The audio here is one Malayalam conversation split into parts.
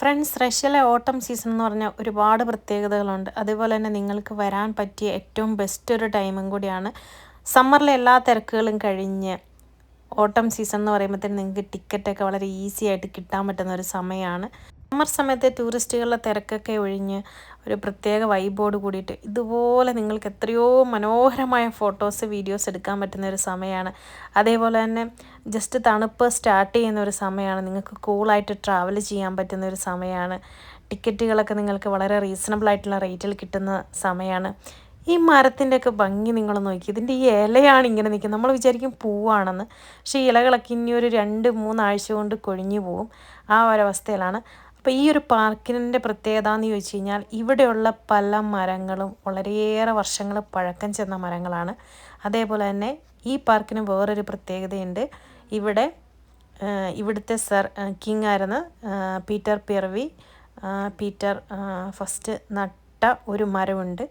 ഫ്രണ്ട്സ് റഷ്യയിലെ ഓട്ടം സീസൺ എന്ന് പറഞ്ഞാൽ ഒരുപാട് പ്രത്യേകതകളുണ്ട്. അതേപോലെ തന്നെ നിങ്ങൾക്ക് വരാൻ പറ്റിയ ഏറ്റവും ബെസ്റ്റ് ഒരു ടൈമും കൂടിയാണ് സമ്മറിലെ എല്ലാ തിരക്കുകളും കഴിഞ്ഞ് ഓട്ടം സീസൺ എന്ന് പറയുമ്പോഴത്തേന് നിങ്ങൾക്ക് ടിക്കറ്റൊക്കെ വളരെ ഈസി ആയിട്ട് കിട്ടാൻ പറ്റുന്ന ഒരു സമയമാണ്. സമ്മർ സമയത്തെ ടൂറിസ്റ്റുകളുടെ തിരക്കൊക്കെ ഒഴിഞ്ഞ് ഒരു പ്രത്യേക വൈബോട് കൂടിയിട്ട് ഇതുപോലെ നിങ്ങൾക്ക് എത്രയോ മനോഹരമായ ഫോട്ടോസ് വീഡിയോസ് എടുക്കാൻ പറ്റുന്ന ഒരു സമയമാണ്. അതേപോലെ തന്നെ ജസ്റ്റ് തണുപ്പ് സ്റ്റാർട്ട് ചെയ്യുന്ന ഒരു സമയമാണ്. നിങ്ങൾക്ക് കൂളായിട്ട് ട്രാവൽ ചെയ്യാൻ പറ്റുന്ന ഒരു സമയമാണ്. ടിക്കറ്റുകളൊക്കെ നിങ്ങൾക്ക് വളരെ റീസണബിൾ ആയിട്ടുള്ള റേറ്റിൽ കിട്ടുന്ന സമയമാണ്. ഈ മരത്തിന്റെ ഒക്കെ ഭംഗി നിങ്ങൾ നോക്കി. ഇതിന്റെ ഈ ഇലയാണ് ഇങ്ങനെ നിൽക്കുന്നത്. നമ്മൾ വിചാരിക്കും പൂവാണെന്ന്. പക്ഷേ ഇലകളൊക്കെ ഇനി ഒരു രണ്ട് മൂന്നാഴ്ച കൊണ്ട് കൊഴിഞ്ഞു പോവും. ആ ഒരവസ്ഥയിലാണ്. അപ്പോൾ ഈ ഒരു പാർക്കിന്റെ പ്രത്യേകത എന്ന് ചോദിച്ചു കഴിഞ്ഞാൽ ഇവിടെയുള്ള പല മരങ്ങളും വളരെയേറെ വർഷങ്ങൾ പഴക്കം ചെന്ന മരങ്ങളാണ്. അതേപോലെ തന്നെ ഈ പാർക്കിന് വേറൊരു പ്രത്യേകതയുണ്ട്. ഇവിടെ ഇവിടുത്തെ സർ കിങ് ആയിരുന്ന പീറ്റർ പിറവി പീറ്റർ ഫസ്റ്റ് നട്ട ഒരു മരമുണ്ട്.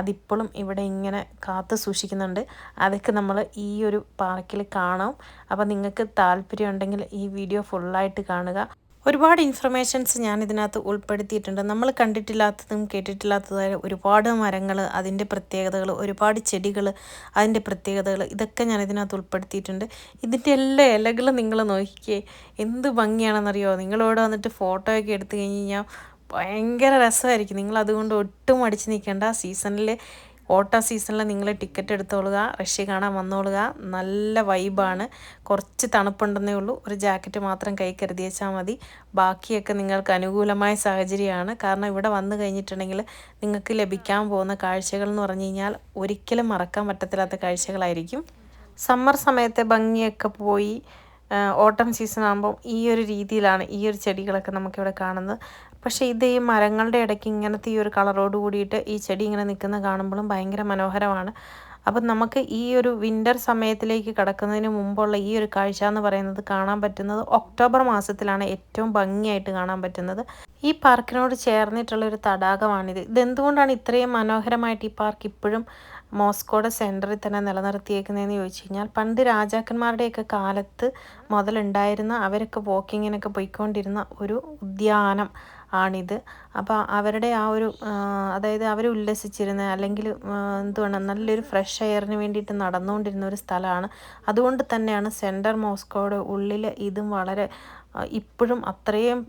അതിപ്പോഴും ഇവിടെ ഇങ്ങനെ കാത്തു സൂക്ഷിക്കുന്നുണ്ട്. അതൊക്കെ നമ്മൾ ഈ ഒരു പാർക്കിൽ കാണാം. അപ്പോൾ നിങ്ങൾക്ക് താല്പര്യമുണ്ടെങ്കിൽ ഈ വീഡിയോ ഫുള്ളായിട്ട് കാണുക. ഒരുപാട് ഇൻഫർമേഷൻസ് ഞാൻ ഇതിനകത്ത് ഉൾപ്പെടുത്തിയിട്ടുണ്ട്. നമ്മൾ കണ്ടിട്ടില്ലാത്തതും കേട്ടിട്ടില്ലാത്തതായ ഒരുപാട് മരങ്ങൾ അതിന്റെ പ്രത്യേകതകൾ ഒരുപാട് ചെടികൾ അതിന്റെ പ്രത്യേകതകൾ ഇതൊക്കെ ഞാൻ ഇതിനകത്ത് ഉൾപ്പെടുത്തിയിട്ടുണ്ട്. ഇതിന്റെ എല്ലാ ഇലകളും നിങ്ങൾ നോക്കിക്കേ എന്ത് ഭംഗിയാണെന്നറിയോ? നിങ്ങളോട് വന്നിട്ട് ഫോട്ടോയൊക്കെ എടുത്തു കഴിഞ്ഞ് കഴിഞ്ഞാൽ ഭയങ്കര രസമായിരിക്കും. നിങ്ങൾ അതുകൊണ്ട് ഒട്ടും അടിച്ച് നിൽക്കേണ്ട സീസണിൽ ഓട്ട സീസണിൽ നിങ്ങൾ ടിക്കറ്റ് എടുത്തോളുക റഷ്യ കാണാൻ വന്നോളുക നല്ല വൈബാണ്. കുറച്ച് തണുപ്പുണ്ടെന്നേ ഉള്ളൂ. ഒരു ജാക്കറ്റ് മാത്രം കൈ കരുതി വെച്ചാൽ മതി. ബാക്കിയൊക്കെ നിങ്ങൾക്ക് അനുകൂലമായ സാഹചര്യമാണ്. കാരണം ഇവിടെ വന്നു കഴിഞ്ഞിട്ടുണ്ടെങ്കിൽ നിങ്ങൾക്ക് ലഭിക്കാൻ പോകുന്ന കാഴ്ചകൾ എന്ന് പറഞ്ഞു കഴിഞ്ഞാൽ ഒരിക്കലും മറക്കാൻ പറ്റത്തില്ലാത്ത കാഴ്ചകളായിരിക്കും. സമ്മർ സമയത്തെ ഭംഗിയൊക്കെ പോയി ഓട്ടം സീസൺ ആകുമ്പോൾ ഈ ഒരു രീതിയിലാണ് ഈ ഒരു ചെടികളൊക്കെ നമുക്കിവിടെ കാണുന്നത്. പക്ഷേ ഇത് ഈ മരങ്ങളുടെ ഇടയ്ക്ക് ഇങ്ങനത്തെ ഈ ഒരു കളറോട് കൂടിയിട്ട് ഈ ചെടി ഇങ്ങനെ നിൽക്കുന്ന കാണുമ്പോഴും ഭയങ്കര മനോഹരമാണ്. അപ്പം നമുക്ക് ഈ ഒരു വിന്റർ സമയത്തിലേക്ക് കടക്കുന്നതിന് മുമ്പുള്ള ഈ ഒരു കാഴ്ച എന്ന് പറയുന്നത് കാണാൻ പറ്റുന്നത് ഒക്ടോബർ മാസത്തിലാണ് ഏറ്റവും ഭംഗിയായിട്ട് കാണാൻ പറ്റുന്നത്. ഈ പാർക്കിനോട് ചേർന്നിട്ടുള്ള ഒരു തടാകമാണിത്. ഇതെന്തുകൊണ്ടാണ് ഇത്രയും മനോഹരമായിട്ട് ഈ പാർക്ക് ഇപ്പോഴും മോസ്കോയുടെ സെന്ററിൽ തന്നെ നിലനിർത്തിയേക്കുന്നതെന്ന് ചോദിച്ചു കഴിഞ്ഞാൽ പണ്ട് രാജാക്കന്മാരുടെയൊക്കെ കാലത്ത് മുതലുണ്ടായിരുന്ന അവരൊക്കെ വാക്കിങ്ങിനൊക്കെ പോയിക്കൊണ്ടിരുന്ന ഒരു ഉദ്യാനം ആണിത്. അപ്പോൾ അവരുടെ ആ ഒരു അതായത് അവർ ഉല്ലസിച്ചിരുന്ന അല്ലെങ്കിൽ എന്തുവാണ് നല്ലൊരു ഫ്രഷ് എയറിന് വേണ്ടിയിട്ട് നടന്നുകൊണ്ടിരുന്ന ഒരു സ്ഥലമാണ്. അതുകൊണ്ട് തന്നെയാണ് സെന്റർ മോസ്കോയുടെ ഉള്ളിൽ ഇതും വളരെ ഇപ്പോഴും അത്രയും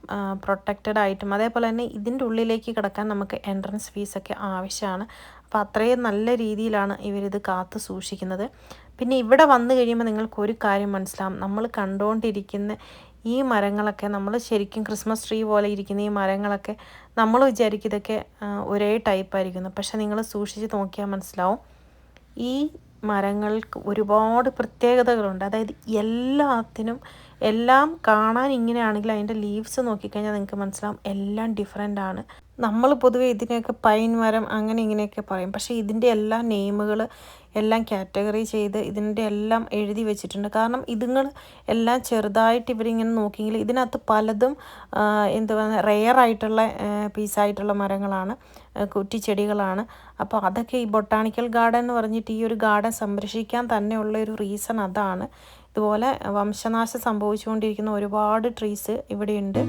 പ്രൊട്ടക്റ്റഡ് ആയിട്ടും അതേപോലെ തന്നെ ഇതിന്റെ ഉള്ളിലേക്ക് കിടക്കാൻ നമുക്ക് എൻട്രൻസ് ഫീസൊക്കെ ആവശ്യമാണ്. അപ്പോൾ അത്രയും നല്ല രീതിയിലാണ് ഇവരിത് കാത്തു സൂക്ഷിക്കുന്നത്. പിന്നെ ഇവിടെ വന്നു കഴിയുമ്പോൾ നിങ്ങൾക്ക് ഒരു കാര്യം മനസ്സിലാവും. നമ്മൾ കണ്ടുകൊണ്ടിരിക്കുന്ന ഈ മരങ്ങളൊക്കെ നമ്മൾ ശരിക്കും ക്രിസ്മസ് ട്രീ പോലെ ഇരിക്കുന്ന ഈ മരങ്ങളൊക്കെ നമ്മൾ വിചാരിക്കും ഇതൊക്കെ ഒരേ ടൈപ്പായിരിക്കുന്നു പക്ഷെ നിങ്ങൾ സൂക്ഷിച്ച് നോക്കിയാൽ മനസ്സിലാവും. ഈ മരങ്ങൾക്ക് ഒരുപാട് പ്രത്യേകതകളുണ്ട്. അതായത് എല്ലാത്തിനും എല്ലാം കാണാൻ ഇങ്ങനെയാണെങ്കിൽ അതിന്റെ ലീവ്സ് നോക്കിക്കഴിഞ്ഞാൽ നിങ്ങൾക്ക് മനസ്സിലാവും എല്ലാം ഡിഫറെന്റ് ആണ്. നമ്മൾ പൊതുവേ ഇതിനെയൊക്കെ പൈൻ മരം അങ്ങനെ ഇങ്ങനെയൊക്കെ പറയും. പക്ഷേ ഇതിന്റെ എല്ലാ നെയിമുകൾ എല്ലാം കാറ്റഗറി ചെയ്ത് ഇതിന്റെ എല്ലാം എഴുതി വെച്ചിട്ടുണ്ട്. കാരണം ഇതുങ്ങൾ എല്ലാം ചെറുതായിട്ട് ഇവരിങ്ങനെ നോക്കിയെങ്കിൽ ഇതിനകത്ത് പലതും എന്തുവാ റെയർ ആയിട്ടുള്ള പീസായിട്ടുള്ള മരങ്ങളാണ് കുറ്റിച്ചെടികളാണ്. അപ്പോൾ അതൊക്കെ ഈ ബൊട്ടാണിക്കൽ ഗാർഡൻ എന്ന് പറഞ്ഞിട്ട് ഈ ഒരു ഗാർഡൻ സംരക്ഷിക്കാൻ തന്നെയുള്ള ഒരു റീസൺ അതാണ്. ഇതുപോലെ വംശനാശം സംഭവിച്ചുകൊണ്ടിരിക്കുന്ന ഒരുപാട് ട്രീസ് ഇവിടെയുണ്ട്.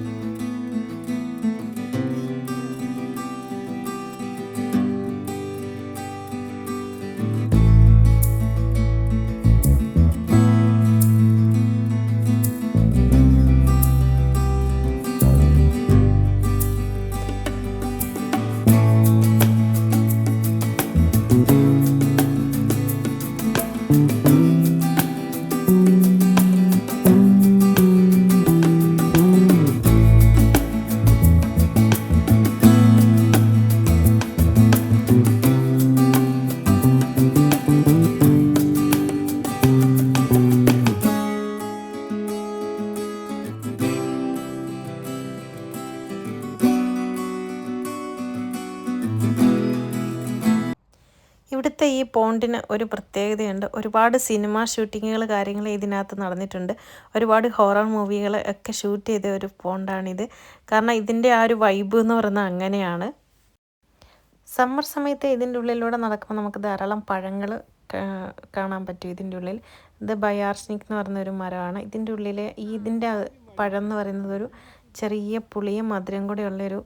ഇവിടുത്തെ ഈ പോണ്ടിന് ഒരു പ്രത്യേകതയുണ്ട്. ഒരുപാട് സിനിമ ഷൂട്ടിങ്ങുകൾ കാര്യങ്ങൾ ഇതിനകത്ത് നടന്നിട്ടുണ്ട്. ഒരുപാട് ഹൊറർ മൂവികൾ ഒക്കെ ഷൂട്ട് ചെയ്ത ഒരു പോണ്ടാണിത്. കാരണം ഇതിന്റെ ആ ഒരു വൈബ് എന്ന് പറയുന്നത് അങ്ങനെയാണ്. സമ്മർ സമയത്ത് ഇതിന്റെ ഉള്ളിലൂടെ നടക്കുമ്പോൾ നമുക്ക് ധാരാളം പഴങ്ങൾ കാണാൻ പറ്റും ഇതിന്റെ ഉള്ളിൽ. ഇത് ബയാർസ്നിക് എന്ന് പറയുന്ന ഒരു മരമാണ്. ഇതിന്റെ ഉള്ളിൽ ഈ ഇതിന്റെ പഴം എന്ന് പറയുന്നത് ഒരു ചെറിയ പുളിയും മധുരം കൂടെ ഉള്ളൊരു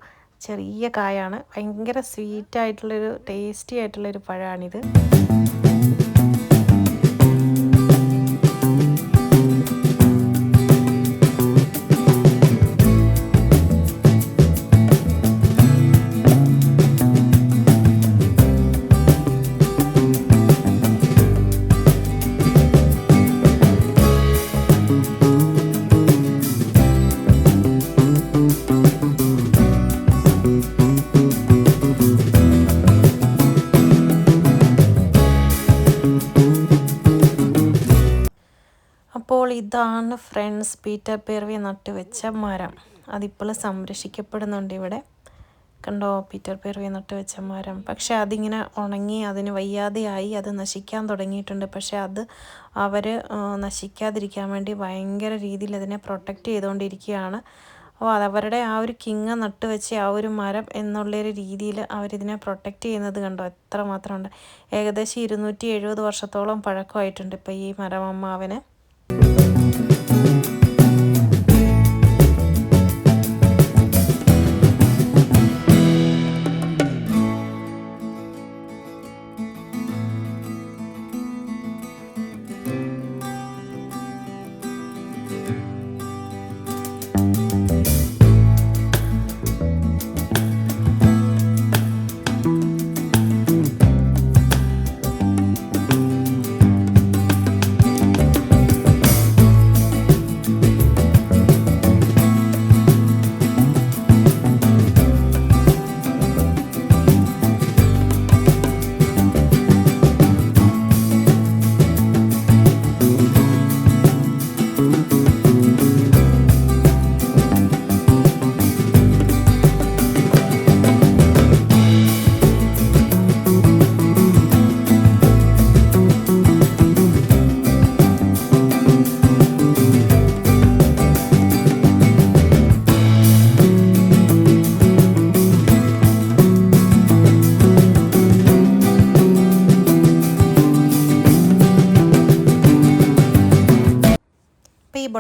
ചെറിയ കായാണ്. ഭയങ്കര സ്വീറ്റായിട്ടുള്ളൊരു ടേസ്റ്റി ആയിട്ടുള്ളൊരു പഴമാണിത് ഇതാണ് ഫ്രണ്ട്സ് പീറ്റർ പേർവി നട്ടുവെച്ച മരം? അതിപ്പോൾ സംരക്ഷിക്കപ്പെടുന്നുണ്ട് ഇവിടെ. കണ്ടോ പീറ്റർ പേർവി നട്ടുവെച്ച മരം. പക്ഷെ അതിങ്ങനെ ഉണങ്ങി അതിന് വയ്യാതെയായി അത് നശിക്കാൻ തുടങ്ങിയിട്ടുണ്ട്. പക്ഷെ അത് അവർ നശിക്കാതിരിക്കാൻ വേണ്ടി ഭയങ്കര രീതിയിൽ അതിനെ പ്രൊട്ടക്റ്റ് ചെയ്തുകൊണ്ടിരിക്കുകയാണ്. അപ്പോൾ അവരുടെ ആ ഒരു കിങ് നട്ടുവെച്ച ആ ഒരു മരം എന്നുള്ളൊരു രീതിയിൽ അവരിതിനെ പ്രൊട്ടക്റ്റ് ചെയ്യുന്നത് കണ്ടോ? എത്ര മാത്രമുണ്ട് ഏകദേശം ഇരുന്നൂറ്റി എഴുപത് വർഷത്തോളം പഴക്കമായിട്ടുണ്ട് ഇപ്പോൾ ഈ മരം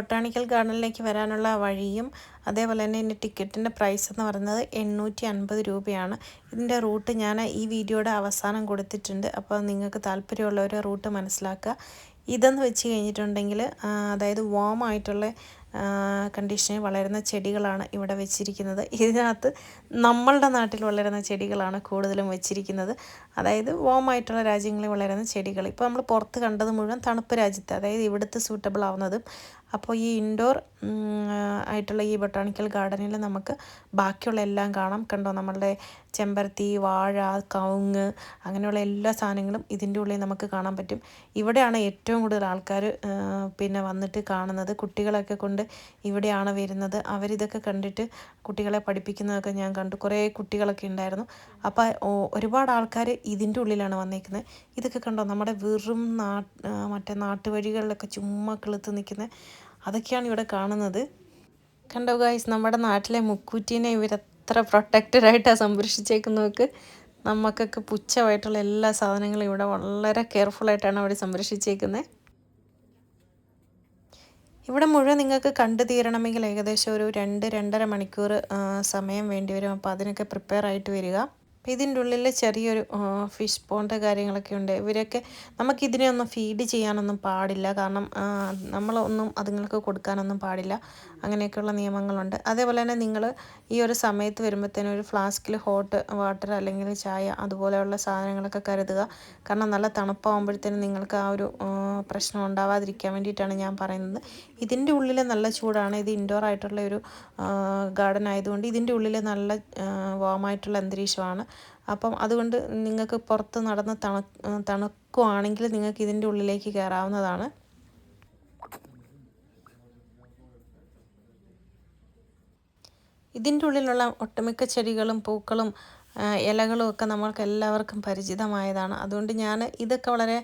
ബൊട്ടാണിക്കൽ ഗാർഡനിലേക്ക് വരാനുള്ള വഴിയും അതേപോലെ തന്നെ എന്റെ ടിക്കറ്റിന്റെ പ്രൈസ് എന്ന് പറയുന്നത് എണ്ണൂറ്റി അൻപത് രൂപയാണ്. ഇതിന്റെ റൂട്ട് ഞാൻ ഈ വീഡിയോയുടെ അവസാനം കൊടുത്തിട്ടുണ്ട്. അപ്പോൾ നിങ്ങൾക്ക് താല്പര്യമുള്ളവർ റൂട്ട് മനസ്സിലാക്കുക. ഇതെന്ന് വെച്ച് കഴിഞ്ഞിട്ടുണ്ടെങ്കിൽ അതായത് വോം ആയിട്ടുള്ള കണ്ടീഷനിൽ വളരുന്ന ചെടികളാണ് ഇവിടെ വെച്ചിരിക്കുന്നത്. ഇതിനകത്ത് നമ്മളുടെ നാട്ടിൽ വളരുന്ന ചെടികളാണ് കൂടുതലും വെച്ചിരിക്കുന്നത്. അതായത് വോമായിട്ടുള്ള രാജ്യങ്ങളിൽ വളരുന്ന ചെടികൾ. ഇപ്പോൾ നമ്മൾ പുറത്ത് കണ്ടത് മുഴുവൻ തണുപ്പ് രാജ്യത്ത് അതായത് ഇവിടുത്തെ സൂട്ടബിൾ ആവുന്നതും. അപ്പോൾ ഈ ഇൻഡോർ ആയിട്ടുള്ള ഈ ബൊട്ടാണിക്കൽ ഗാർഡനിൽ നമുക്ക് ബാക്കിയുള്ള എല്ലാം കാണാം. കണ്ടോ നമ്മളുടെ ചെമ്പരത്തി വാഴ കവുങ്ങ് അങ്ങനെയുള്ള എല്ലാ സാധനങ്ങളും ഇതിന്റെ ഉള്ളിൽ നമുക്ക് കാണാൻ പറ്റും. ഇവിടെയാണ് ഏറ്റവും കൂടുതൽ ആൾക്കാർ പിന്നെ വന്നിട്ട് കാണുന്നത്. കുട്ടികളൊക്കെ കൊണ്ട് ഇവിടെയാണ് വരുന്നത്. അവരിതൊക്കെ കണ്ടിട്ട് കുട്ടികളെ പഠിപ്പിക്കുന്നതൊക്കെ ഞാൻ കണ്ടു. കുറേ കുട്ടികളൊക്കെ ഉണ്ടായിരുന്നു. അപ്പോൾ ഒരുപാട് ആൾക്കാർ ഇതിന്റെ ഉള്ളിലാണ് വന്നിരിക്കുന്നത് ഇതൊക്കെ കണ്ടോ? നമ്മുടെ വെറും നാ മറ്റേ നാട്ടുവഴികളിലൊക്കെ ചുമ്മാ കിളുത്ത് നിൽക്കുന്നത് അതൊക്കെയാണ് ഇവിടെ കാണുന്നത്. കണ്ടോ ഗായ്സ് നമ്മുടെ നാട്ടിലെ മുക്കൂറ്റീനെ ഇവരെത്ര പ്രൊട്ടക്റ്റഡ് ആയിട്ടാണ് സംരക്ഷിച്ചേക്കുന്നവർക്ക് നമുക്കൊക്കെ പുച്ഛമായിട്ടുള്ള എല്ലാ സാധനങ്ങളും ഇവിടെ വളരെ കെയർഫുള്ളായിട്ടാണ് അവർ സംരക്ഷിച്ചേക്കുന്നത് ഇവിടെ മുഴുവൻ നിങ്ങൾക്ക് കണ്ടു തീരണമെങ്കിൽ ഏകദേശം ഒരു രണ്ട് രണ്ടര മണിക്കൂർ സമയം വേണ്ടി വരും. അപ്പോൾ അതിനൊക്കെ പ്രിപ്പയർ ആയിട്ട് വരിക. അപ്പോൾ ഇതിന്റെ ഉള്ളിൽ ചെറിയൊരു ഫിഷ് പോണ്ട് കാര്യങ്ങളൊക്കെ ഉണ്ട്. ഇവരൊക്കെ നമുക്കിതിനെ ഒന്നും ഫീഡ് ചെയ്യാനൊന്നും പാടില്ല. കാരണം നമ്മളൊന്നും അതുങ്ങൾക്ക് കൊടുക്കാനൊന്നും പാടില്ല. അങ്ങനെയൊക്കെയുള്ള നിയമങ്ങളുണ്ട്. അതേപോലെ തന്നെ നിങ്ങൾ ഈ ഒരു സമയത്ത് വരുമ്പോഴത്തേനും ഒരു ഫ്ലാസ്കിൽ ഹോട്ട് വാട്ടർ അല്ലെങ്കിൽ ചായ അതുപോലെയുള്ള സാധനങ്ങളൊക്കെ കരുതുക. കാരണം നല്ല തണുപ്പാകുമ്പോഴത്തേനും നിങ്ങൾക്ക് ആ ഒരു പ്രശ്നം ഉണ്ടാവാതിരിക്കാൻ വേണ്ടിയിട്ടാണ് ഞാൻ പറയുന്നത്. ഇതിന്റെ ഉള്ളിൽ നല്ല ചൂടാണ്. ഇത് ഇൻഡോർ ആയിട്ടുള്ള ഒരു ഗാർഡൻ ആയതുകൊണ്ട് ഇതിന്റെ ഉള്ളിൽ നല്ല വാമായിട്ടുള്ള അന്തരീക്ഷമാണ്. അപ്പം അതുകൊണ്ട് നിങ്ങൾക്ക് പുറത്ത് നടന്ന് തണു തണുക്കുവാണെങ്കിൽ നിങ്ങൾക്ക് ഇതിന്റെ ഉള്ളിലേക്ക് കയറാവുന്നതാണ്. ഇതിന്റെ ഉള്ളിലുള്ള ഒട്ടുമിക്ക ചെടികളും പൂക്കളും ഇലകളും ഒക്കെ നമ്മൾക്ക് എല്ലാവർക്കും പരിചിതമായതാണ്. അതുകൊണ്ട് ഞാൻ ഇതൊക്കെ വളരെ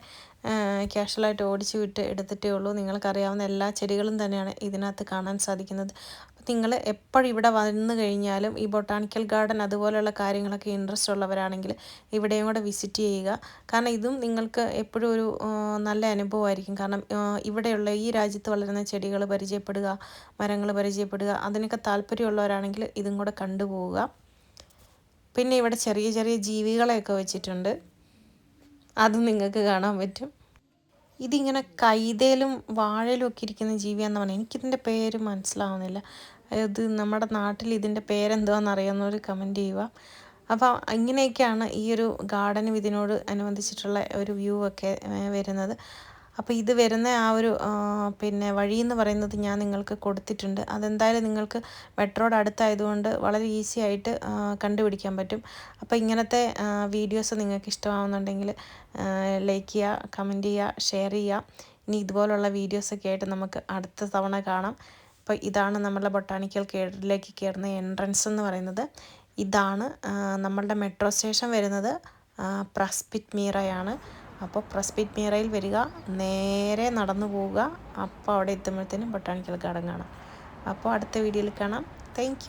ക്യാഷ്വലായിട്ട് ഓടിച്ചു വിട്ട് എടുത്തിട്ടേ ഉള്ളൂ. നിങ്ങൾക്കറിയാവുന്ന എല്ലാ ചെടികളും തന്നെയാണ് ഇതിനകത്ത് കാണാൻ സാധിക്കുന്നത്. നിങ്ങൾ എപ്പോഴും ഇവിടെ വന്നു കഴിഞ്ഞാലും ഈ ബൊട്ടാണിക്കൽ ഗാർഡൻ അതുപോലെയുള്ള കാര്യങ്ങളൊക്കെ ഇൻട്രസ്റ്റ് ഉള്ളവരാണെങ്കിൽ ഇവിടെയും കൂടെ വിസിറ്റ് ചെയ്യുക. കാരണം ഇതും നിങ്ങൾക്ക് എപ്പോഴും ഒരു നല്ല അനുഭവമായിരിക്കും. കാരണം ഇവിടെയുള്ള ഈ രാജ്യത്ത് വളരുന്ന ചെടികൾ പരിചയപ്പെടുക മരങ്ങൾ പരിചയപ്പെടുക അതിനൊക്കെ താല്പര്യമുള്ളവരാണെങ്കിൽ ഇതും കൂടെ കണ്ടുപോവുക. പിന്നെ ഇവിടെ ചെറിയ ചെറിയ ജീവികളെയൊക്കെ വെച്ചിട്ടുണ്ട്. അതും നിങ്ങൾക്ക് കാണാൻ പറ്റും. ഇതിങ്ങനെ കൈതയിലും വാഴയിലും ഒക്കെ ഇരിക്കുന്ന ജീവിയാന്ന് പറഞ്ഞാൽ എനിക്കിതിന്റെ പേര് മനസ്സിലാവുന്നില്ല. ഇത് നമ്മുടെ നാട്ടിൽ ഇതിന്റെ പേരെന്തുവാന്ന് അറിയാവുന്നവർ കമന്റ് ചെയ്യുക. അപ്പോൾ ഇങ്ങനെയൊക്കെയാണ് ഈ ഒരു ഗാർഡനും ഇതിനോട് അനുബന്ധിച്ചിട്ടുള്ള ഒരു വ്യൂ ഒക്കെ വരുന്നത്. അപ്പോൾ ഇത് വരുന്ന ആ ഒരു പിന്നെ വഴി എന്ന് പറയുന്നത് ഞാൻ നിങ്ങൾക്ക് കൊടുത്തിട്ടുണ്ട്. അതെന്തായാലും നിങ്ങൾക്ക് മെട്രോയുടെ അടുത്തായതുകൊണ്ട് വളരെ ഈസി ആയിട്ട് കണ്ടുപിടിക്കാൻ പറ്റും. അപ്പോൾ ഇങ്ങനത്തെ വീഡിയോസ് നിങ്ങൾക്ക് ഇഷ്ടമാവുന്നുണ്ടെങ്കിൽ ലൈക്ക് ചെയ്യുക കമന്റ് ചെയ്യുക ഷെയർ ചെയ്യുക. ഇനി ഇതുപോലുള്ള വീഡിയോസൊക്കെ ആയിട്ട് നമുക്ക് അടുത്ത തവണ കാണാം. അപ്പോൾ ഇതാണ് നമ്മളുടെ ബൊട്ടാണിക്കൽ കേഡിലേക്ക് കയറുന്ന എൻട്രൻസ് എന്ന് പറയുന്നത്. ഇതാണ് നമ്മളുടെ മെട്രോ സ്റ്റേഷൻ വരുന്നത് പ്രസ്പിറ്റ് മീറയാണ് അപ്പോൾ പ്രസ്പിറ്റ് മീറയിൽ വരിക നേരെ നടന്നു പോവുക. അപ്പോൾ അവിടെ എത്തുമ്പോഴത്തേനും ബൊട്ടാണിക്കൽ ഗാർഡൻ കാണാം. അപ്പോൾ അടുത്ത വീഡിയോയിൽ കാണാം. താങ്ക്